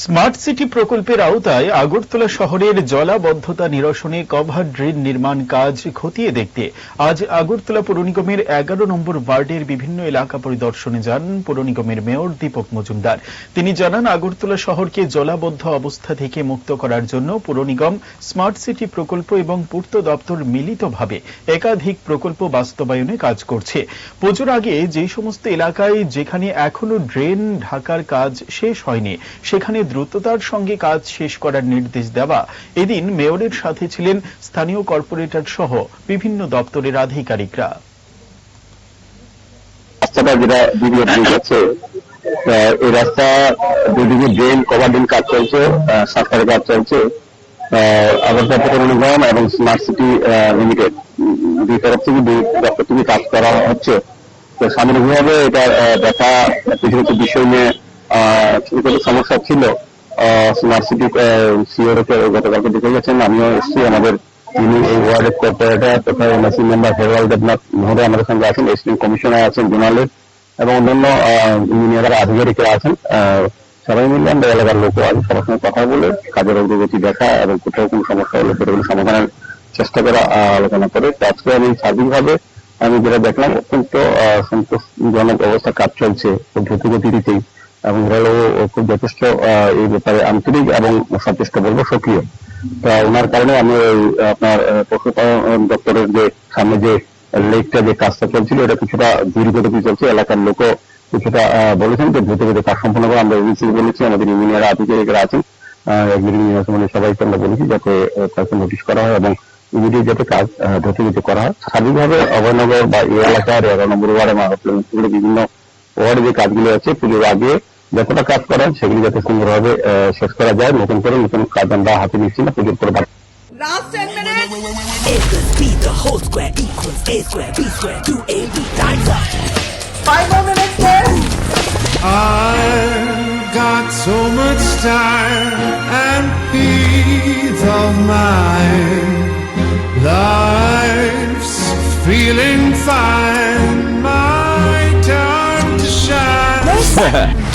Smart city প্রকল্পের আওতায় আগরতলা শহরের জলাবদ্ধতা নিরসনে কভার ড্রেন নির্মাণ কাজ খতিয়ে দেখতে আজ আগরতলা পৌর নিগমের এগারো নম্বর ওয়ার্ডের বিভিন্ন এলাকা পরিদর্শনে যান পৌর নিগমের মেয়র দীপক মজুমদার। তিনি জানান, আগরতলা শহরকে জলাবদ্ধ অবস্থা থেকে মুক্ত করার জন্য পৌর নিগম স্মার্ট সিটি প্রকল্প এবং পূর্ত দপ্তর মিলিতভাবে একাধিক প্রকল্প বাস্তবায়নে কাজ করছে। পুজোর আগে যে সমস্ত এলাকায় যেখানে এখনও ড্রেন ঢাকার কাজ শেষ হয়নি, সেখানে দ্রুততার সঙ্গে কাজ শেষ করার নির্দেশ দেওয়া। এদিন মেয়রের সাথে ছিলেন স্থানীয় কর্পোরেটর সহ বিভিন্ন দপ্তরের আধিকারিকরা। এই রাস্তা দুদিকে ড্রেন কাজ চলছে কাজ চলছে পৌর নিগম এবং স্মার্ট সিটি লিমিটেড দুই তরফ থেকে দুই দপ্তর থেকে কাজ করা হচ্ছে। তো সামগ্রিকভাবে এটা দেখা কিছু বিষয় নিয়ে ছোট সমস্যা ছিল। সিটি সিওর গতকালকে দেখে গেছেন, আমিও এসেছি। আমাদের যিনি এই ওয়ার্ডের কর্পোরেটর তথা এনআসি মেম্বার ফেডারাল দেবনাথ মহোদয় আমাদের সঙ্গে আছেন এসডিএম কমিশনার আছেন জোনালের, এবং অন্যান্য ইঞ্জিনিয়ার আধিকারিকরা আছেন। সবাই মিলে আমরা এলাকার লোক আজ সবার সঙ্গে কথা বলে কাজের অগ্রগতি দেখা এবং কোথাও কোনো সমস্যা হলে সেগুলো সমাধানের চেষ্টা করা আলোচনা করে। আজকে আমি সার্বিকভাবে আমি যেটা দেখলাম, অত্যন্ত সন্তোষজনক অবস্থা কাজ চলছে দ্রুতগতিতেই এবং রেলও খুব যথেষ্ট এই ব্যাপারে আন্তরিক এবং সচেষ্ট বলব সক্রিয়। তা ওনার কারণে আমি ওই আপনার পশুপালন দপ্তরের যে সামনে যে লেকটা যে কাজটা চলছিল এটা কিছুটা দীর্ঘগতি চলছে। এলাকার লোকও কিছুটা বলেছেন যে দ্রুত গতিতে কাজ সম্পন্ন করে আমরা এজেন্সি বলেছি আমাদের ইঞ্জিনিয়ার আধিকারিকরা আছেন। মানে সবাইকে আমরা বলেছি যাতে তাকে নোটিশ করা হয় এবং ইমিডিয়েট যাতে কাজ আহ, দ্রুতগতিতে করা হয়। স্বাভাবিকভাবে অভয়নগর বা এই এলাকার এগারো নম্বর ওয়ার্ডে বিভিন্ন ওয়ার্ডে যে কাজগুলো আছে পুজোর আগে যতটা কাজ করেন সেগুলি যাতে সুন্দরভাবে আহ, শেষ করা যায় নতুন করে নতুন কাজ আমরা হাতে নিচ্ছি না পুজোর পরে বাকি Last 10 minutes. A plus B, the whole square equals A square, B square, 2AB times up. Five more minutes left. I've got so much time and peace of mind. Life's feeling fine. My time to shine.